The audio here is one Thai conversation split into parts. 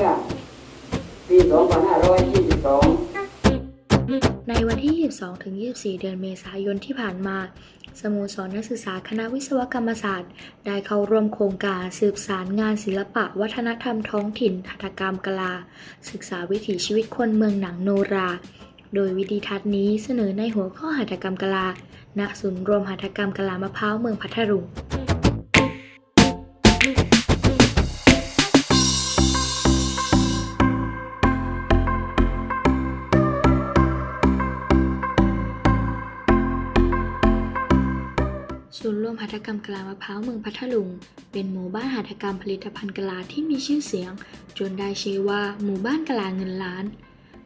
มื่อปี 2522 ในวันที่ 22ถึง24 เดือนเมษายนที่ผ่านมา สโมสรนักศึกษาคณะวิศวกรรมศาสตร์ ได้เข้าร่วมโครงการสืบสารงานศิลปะวัฒนธรรมท้องถิ่นหัตถกรรมกลา ศึกษาวิถีชีวิตคนเมืองหนังโนรา โดยวิดีทัศน์นี้เสนอในหัวข้อหัตถกรรมกลา ณ ศูนย์รวมหัตถกรรมกลามะพร้าวเมืองพัทลุง ศูนย์รวมหัตถกรรมกลามะพร้าวเมืองพัทลุง เป็นหมู่บ้านหัตถกรรมผลิตภัณฑ์กลาที่มีชื่อเสียง จนได้ชื่อว่าหมู่บ้านกลาเงินล้าน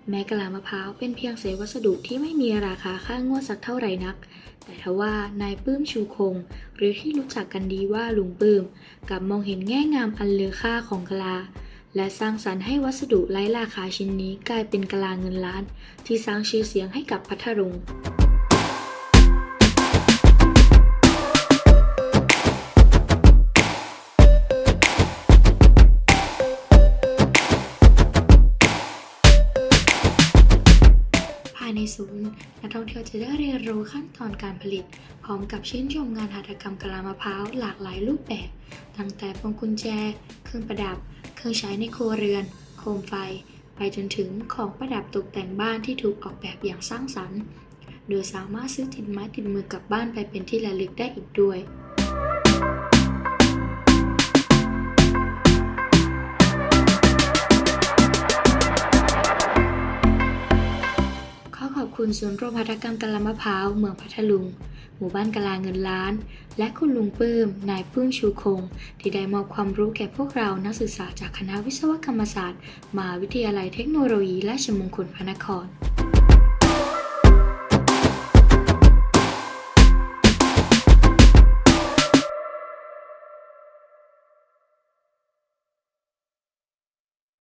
แม้กลามะพร้าวเป็นเพียงเศษวัสดุที่ไม่มีราคาค่างวดสักเท่าไหร่นัก แต่ทว่านายปื้มชูคง หรือที่รู้จักกันดีว่าลุงปื้มกลับมองเห็นแง่งามอันเลือค่าของกลา และสร้างสรรค์ให้วัสดุไร้ราคาชิ้นนี้กลายเป็นกลาเงินล้าน ที่สร้างชื่อเสียงให้กับพัทลุง ในศูนย์ นักท่องเที่ยวจะได้เรียนรู้ขั้นตอนการผลิต พร้อมกับชื่นชมงานหัตถกรรมกะลามะพร้าวหลากหลายรูปแบบ ตั้งแต่พวงกุญแจ เครื่องประดับ เครื่องใช้ในครัวเรือน โคมไฟ ไปจนถึงของประดับตกแต่งบ้านที่ถูกออกแบบอย่างสร้างสรรค์ โดยสามารถซื้อติดไม้ติดมือกลับบ้านไปเป็นที่ระลึกได้อีกด้วยขอ คุณศูนย์รพัฒกรรมกะลามะพร้าว เมืองพัทลุง หมู่บ้านกะลาเงินล้าน และคุณลุงปื้ม นายปื้มชูคง ที่ได้มอบความรู้แก่พวกเรานักศึกษาจากคณะวิศวกรรมศาสตร์มหาวิทยาลัยเทคโนโลยีราชมงคลพระนคร